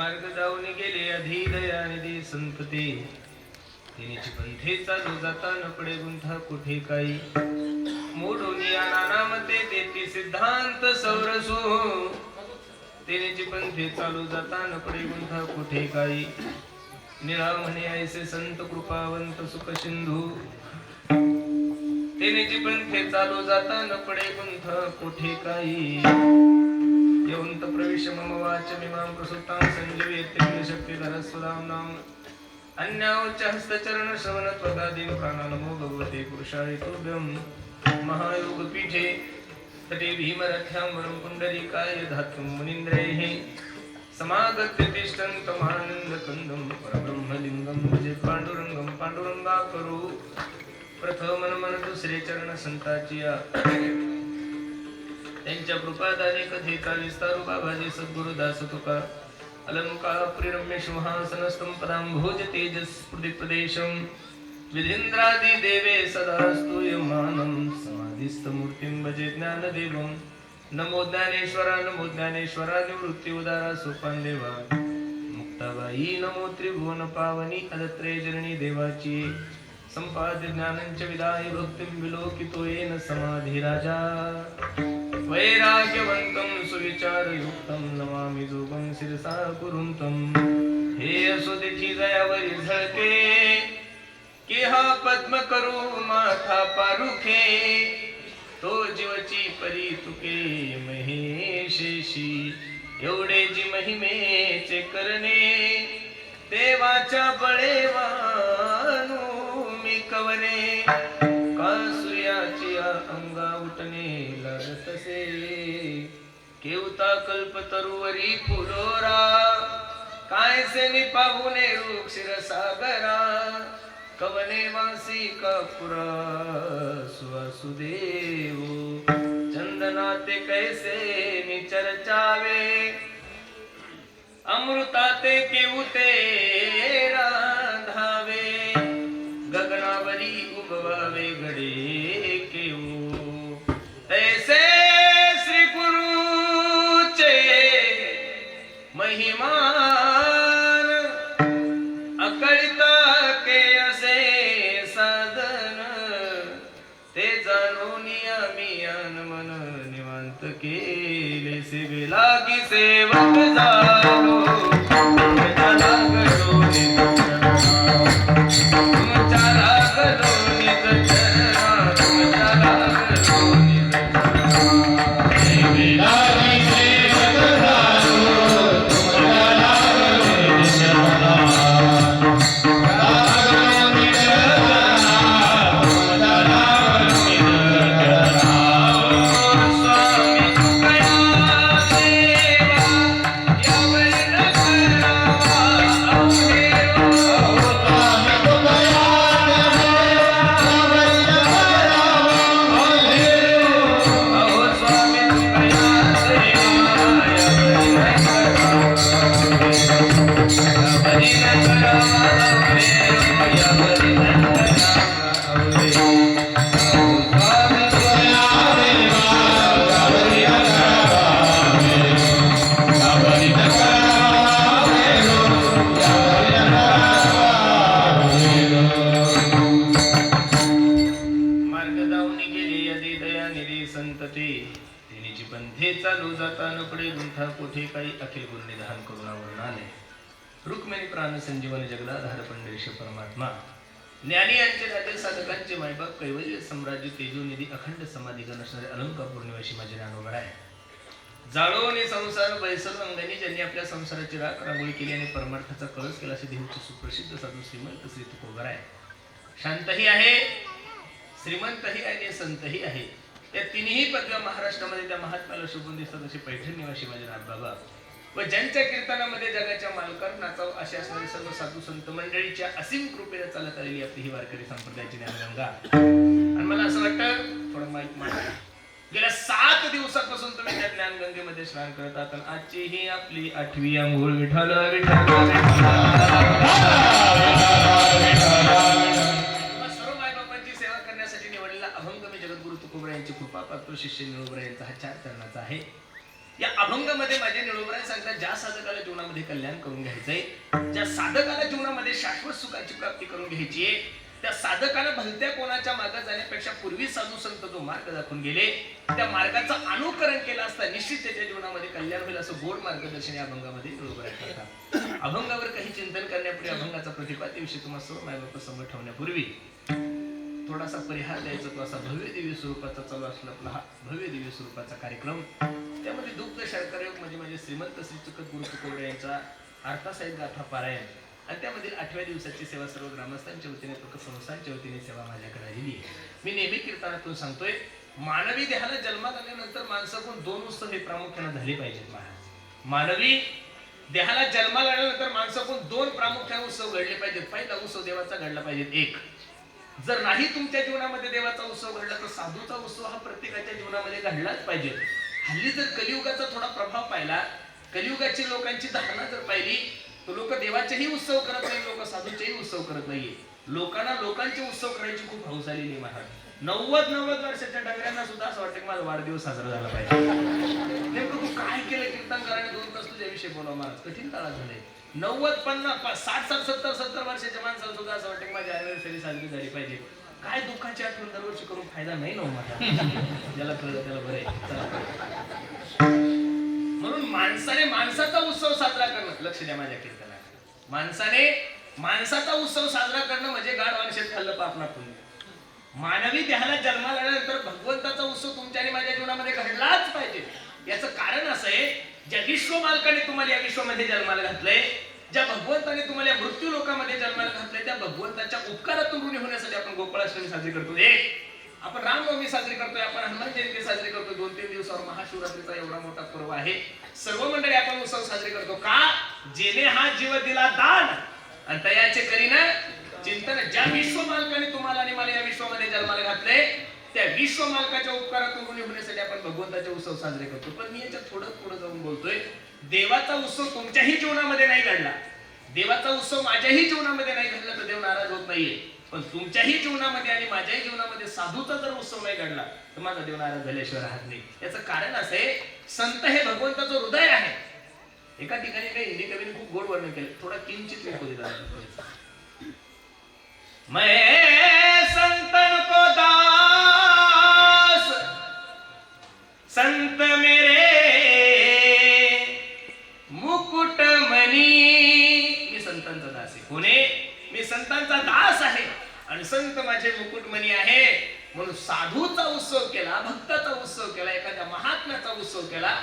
मार्ग जाऊन गेले अधीदया निधी संतते तिनेची पंथे चालू जाता नकडे गुंठा गुंथा कुठे काही? मोडून या नानामते देती सिद्धांत सौरसो. तिनेची पंथे चालू जाता नकडे गुंठा गुंथा कुठे काही? निळा म्हणे ऐसे संत कृपावंत सुख सिंधू तिनेची पंथे चालू जाता नकडे पडे कुठे काही? यवंत प्रविश मम वाच मिमां प्रसुतां संजीवयत्य शक्तिधर स्वदां हस्तचरण श्रवण त्वगादीन प्राणानमो भगवते पुरुषाय तुभ्यं। तटे भीमरथ्यां वरं पुण्डरीकाय धातुं मुनीन्द्रैः। समागत्य तिष्ठन्तमानन्दकन्दं परब्रह्मलिङ्गं भजे पाण्डुरङ्गं। पाण्डुरङ्गाकरो प्रथमनमन दुसरे चरण संताचिया त्यांच्या त्यांच्या अनेक कथेचा विस्तारू बाबाजी सद्गुरु दास तुका. अलंकार प्रिरम्य सिंहासनस्थं पदांभोज तेजस प्रदेशम विधींद्रादि देवे सदा स्तूयमानं समाधिस्थ मूर्तिं भजे ज्ञानदेवं. नमो ज्ञानेश्वरा नमो ज्ञानेश्वरा निवृत्ती उदारा सोपान देवा मुक्ताबाई नमो त्रिभुवन पावनी अदत्रे जननी देवाची. संपाद्य ज्ञानंच विदाय भक्तिं विलोकितो येन समाधि राजा वैराग्यवन्तं सुविचारयुक्तं नमामि जोगं शिरसा कुरुन्तं। हे असुदिठी दयावरी झळके केहा पद्म करू माथा पारुखे तो जीवची परी तुके महेशेशी एवढे जी महिमेचे करणे देवाच्या बळेवानू मी कवने। होता कल्प तरुवरी फुलोरा. काय से निपाहुने रुक्षीर सागरा. कवने वासी कापुरा सुवासुदेव. चंदनाते कैसे निचरचावे अमृताते केवते रुक्मिणी प्राण संजीवन जगदाधार पंढरीश परमात्मा ज्ञानी यांचे राजे साधकांचे मायबाप कैवल्य साम्राज्य तेजोनिधी अखंड समाधी असणारे अलंकार पौर्णिमेशी माझे ज्ञानोगड आहे जाळोनी संसार बैसल अंगणी ज्यांनी आपल्या संसाराची राख रांगोळी केली आणि परमार्थाचा कळस केला असे देऊचे सुप्रसिद्ध साधू श्रीमंत श्री तुकोबर आहे शांतही आहे श्रीमंतही आहे आणि संतही आहे त्या तिन्ही पदव्या महाराष्ट्रामध्ये त्या महात्म्याला शोभून दिसतात असे पैठण निवासी माझे नाथ बाबा व ज्यांच्या कीर्तनामध्ये जगाच्या मालकार नाचाव अशा असणारे सर्व साधू संत मंडळीच्या असीम कृपेने चालत आलेली आपली ही वारकरी संप्रदायाची ज्ञानगंगा. आणि मला असं वाटतं थोडं माहीत माहिती गेल्या सात दिवसापासून तुम्ही त्या ज्ञानगंगेमध्ये स्नान करत आहात आणि आजची ही आपली आठवी अंघोळ विठाल सर्व मायबापांची सेवा करण्यासाठी निवडलेला अभंग मी जगद्गुरु तुकोबरा यांची कृपा पात्र शिष्य निळोबरा यांचा हा चार चरणाचा आहे. या अभंगामध्ये माझ्या निळोबराय सांगतात ज्या साधकाला जीवनामध्ये कल्याण करून घ्यायचंय ज्या साधकाला जीवनामध्ये शाश्वत सुखाची प्राप्ती करून घ्यायची आहे त्या साधकाला भलत्या कोणाच्या मागे जाण्यापेक्षा पूर्वी साधू संत जो मार्ग दाखवून गेले त्या मार्गाचं अनुकरण केलं असता निश्चित त्याच्या जीवनामध्ये कल्याण होईल असं गोड मार्गदर्शन या अभंगामध्ये निळोबराय करतात अभंगावर काही चिंतन करण्यापूर्वी अभंगाचा प्रतिपाद्याविषयी तुम्हाला सर्व मायबाप समोर ठेवण्यापूर्वी थोडासा परिहार द्यायचा तो असा भव्य दिव्य स्वरूपाचा चालू असला आपला हा भव्य दिव्य स्वरूपाचा कार्यक्रम. त्यामध्ये दुग्ध शर्करा म्हणजे म्हणजे श्रीमंत श्री चुकत गुरु तुकोडे यांचा अर्थासाहेब गाथा पारायण. आणि त्यामधील आठव्या दिवसाची सेवा सर्व ग्रामस्थांच्या वतीने प्रक संस्थांच्या वतीने सेवा माझ्याकडे आलेली आहे. मी नेहमी कीर्तनातून सांगतोय मानवी देहाला जन्मात आल्यानंतर माणसाकडून दोन उत्सव हे प्रामुख्याने झाले पाहिजेत महाराज. मानवी देहाला जन्माला आल्यानंतर माणसाकडून दोन प्रामुख्याने उत्सव घडले पाहिजेत. पहिला उत्सव देवाचा घडला पाहिजे एक. जर नाही तुमच्या जीवनामध्ये देवाचा उत्सव घडला तर साधूचा उत्सव हा प्रत्येकाच्या जीवनामध्ये घडलाच पाहिजे. हल्ली जर कलियुगाचा थोडा प्रभाव पाहिला कलियुगाची लोकांची धारणा जर पाहिली तर लोक देवाचेही उत्सव करत नाही लोक साधूचेही उत्सव करत नाहीये लोकांना लोकांचे उत्सव करायची खूप हौस आलेली आहे महाराज. नव्वद नव्वद वर्षाच्या डगऱ्यांना सुद्धा असं वाटतं की माझा वाढदिवस साजरा झाला पाहिजे. नेमकं तू काय केलं कीर्तनकाराने दोन तास तुझ्याविषयी बोलावं महाराज? कठीण काळात झाले नव्वद पन्नास साठ साठ सत्तर सत्तर वर्षाच्या माणसाला सुद्धा असं वाटतं की माझी अॅनिव्हर्सरी साजरी झाली पाहिजे. काय दुःखाची आठवण दरवर्षी करून फायदा नाही ना हो माझा ज्याला कळलं त्याला बरं म्हणून माणसाने माणसाचा उत्सव साजरा करणं लक्ष द्या माझ्या कीर्तनात माणसाने माणसाचा उत्सव साजरा करणं म्हणजे गाड वाणशेत खाल्लं पापना पुण्य मानवी देहाला जन्माला आल्यानंतर भगवंताचा उत्सव तुमच्या आणि माझ्या जीवनामध्ये घडलाच पाहिजे. याचं कारण असं आहे ज्या विश्व मालकाने तुम्हाला या विश्वामध्ये जन्माला घातलंय ज्या भगवंताने तुम्हाला या मृत्यू लोकांमध्ये जन्माला घातलंय त्या भगवंताच्या उपकारातून ऋणी होण्यासाठी आपण गोकुळाष्टमी साजरी करतो एक आपण रामनवमी साजरी करतोय आपण हनुमान जयंती साजरी करतो दोन तीन दिवसावर महाशिवरात्रीचा एवढा मोठा पर्व आहे. सर्व मंडळी आपण उत्सव साजरी करतो. का? जेने हा जीव दिला दान. आणि तयाचे करीना चिंतन ज्या विश्व मालकाने तुम्हाला आणि मला या विश्वामध्ये जन्माला घातले त्या विश्व मालकाच्या उपकारातून ऋणी होण्यासाठी आपण भगवंताचे उत्सव साजरे करतो. पण मी याच्यात थोडं पुढे जाऊन बोलतोय. देवाचा उत्सव तुमच्याही जीवनामध्ये नाही घडला. देवाचा उत्सव माझ्याही जीवनामध्ये नाही घडला तर देव नाराज होत नाहीये. पण तुमच्याही जीवनामध्ये आणि माझ्याही जीवनामध्ये साधूचा जर उत्सव नाही घडला तर माझा देव नाराज झाल्याशिवाय राहत नाही. याचं कारण असं आहे संत हे भगवंताचं हृदय आहे. एका ठिकाणी काही हिंदी कवीने खूप गोड वर्णन केलं. थोडा किंचित लिखो दिला संतांचा दास आहे. आणि संत माझे मुकुटमणी आहे. म्हणून साधूचा उत्सव केला भक्ताचा उत्सव केला एखाद्या महात्म्याचा उत्सव केला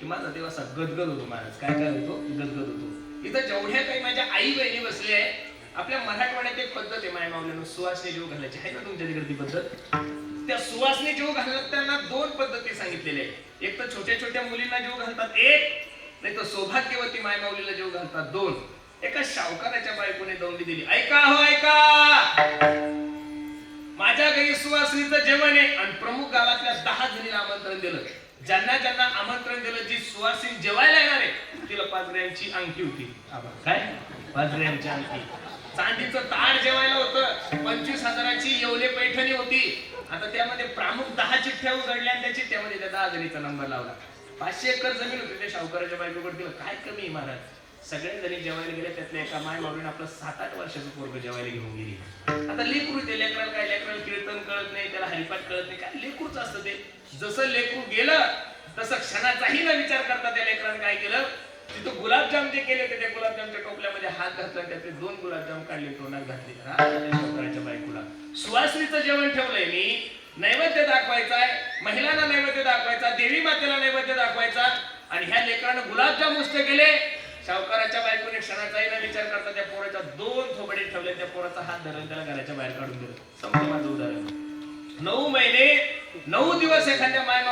की माझा देव असा गदगद होतो महाराज. काय काय होतो? गदगद होतो. इथं जेवढ्या काही माझ्या आई बहिणी बसले आहे आपल्या मराठवाड्यात एक पद्धत आहे माय मावल्यानं सुवासने जीव घालायची. आहे ना तुमच्या तिकडे ती पद्धत? त्या सुवासने जीव घालत त्यांना दोन पद्धती सांगितलेल्या आहेत. एक तर छोट्या छोट्या मुलींना जीव घालतात एक नाही तर सौभाग्यवती मायमाऊलीला जीव घालतात दोन. एका शावकाराच्या बायकोने दौंडी दिली. ऐका हो ऐका. माझ्या घरी सुवासिनीचं जेवण आहे. आणि प्रमुख गावातल्या दहा जणीला आमंत्रण दिलं. ज्यांना ज्यांना आमंत्रण दिलं जी सुवासीन जेवायला येणार आहे तिला पाचऱ्यांची अंगठी होती. काय? पाच अंगठी. चांदीचं ताड जेवायला होतं. पंचवीस हजाराची येवले पैठणी होती. आता त्यामध्ये प्रामुख दहा चिठ्ठ्या उघडल्या आणि त्यामध्ये त्या दहा जणीचा नंबर लावला. पाचशे एकर जमीन होती त्या शाहूकाराच्या बायकोकडे तिला काय कमी महाराज? सगळ्या जणी जेवायला गेल्या त्यातल्या एका माय मावळीने आपलं सात आठ वर्षाचं पोरग जेवायला घेऊन गेली. आता लेकरू ते लेकराला काय लेकराला कीर्तन कळत नाही त्याला हरिपाठ कळत नाही काय लेकरूच असतं ते? जसं लेकरू गेलं तसं क्षणाचाही न विचार करता त्या लेकरानं काय केलं? तिथं गुलाबजाम जे केले होते त्या गुलाबजामच्या टोपल्यामध्ये हात घातला त्यातले दोन गुलाबजाम काढले तोंडात घातले. राग बायकोला. सुवासनीचं जेवण ठेवलंय मी. नैवेद्य दाखवायचा आहे महिलांना नैवेद्य दाखवायचा देवी मातेला नैवेद्य दाखवायचा आणि ह्या लेकरानं गुलाबजाम उष्ट केले सावकाराच्या बायकोने क्षणाचाही ना विचार करता त्या पोराच्या दोन थोबडे ठेवले. त्या पोराचा हात धरून त्याला घराच्या बाहेर काढून दिलं. संपूर्ण माझं उदाहरण नऊ महिने नऊ दिवस एखाद्या माय